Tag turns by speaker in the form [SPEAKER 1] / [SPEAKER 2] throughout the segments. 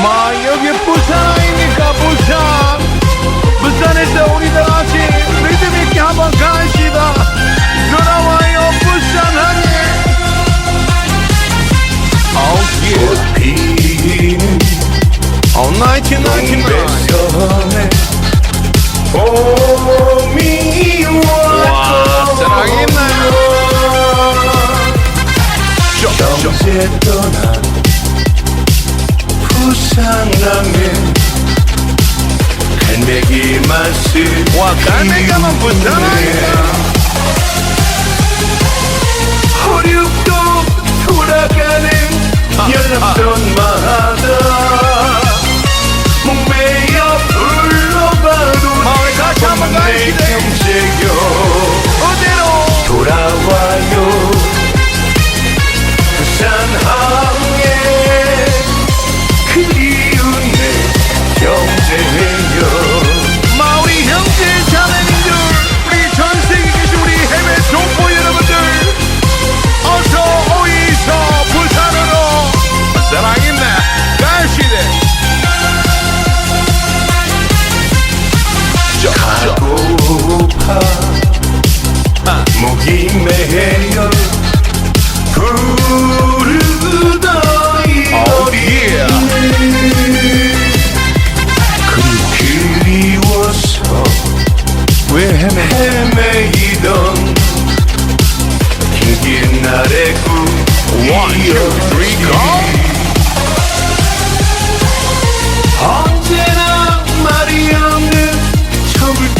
[SPEAKER 1] Maio che pusa in mica pusa Bustane se uni veloci Vedi mi chiamo Kaishida Non ho mai ho pusa nani Oh yeah All night
[SPEAKER 2] Oh mi Wow, sarà che ne
[SPEAKER 1] Jump, jump,
[SPEAKER 2] jump sanami gonna Wakane kama putana 가고파. 목이 메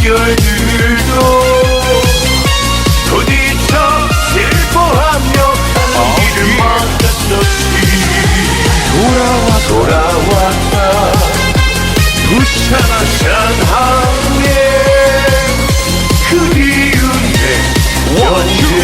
[SPEAKER 2] 물결들도 부딪혀 슬퍼하며 어디를 막았었지.
[SPEAKER 1] 돌아와
[SPEAKER 2] 돌아왔다. 부산한 상항에 그리운 내
[SPEAKER 1] 원주의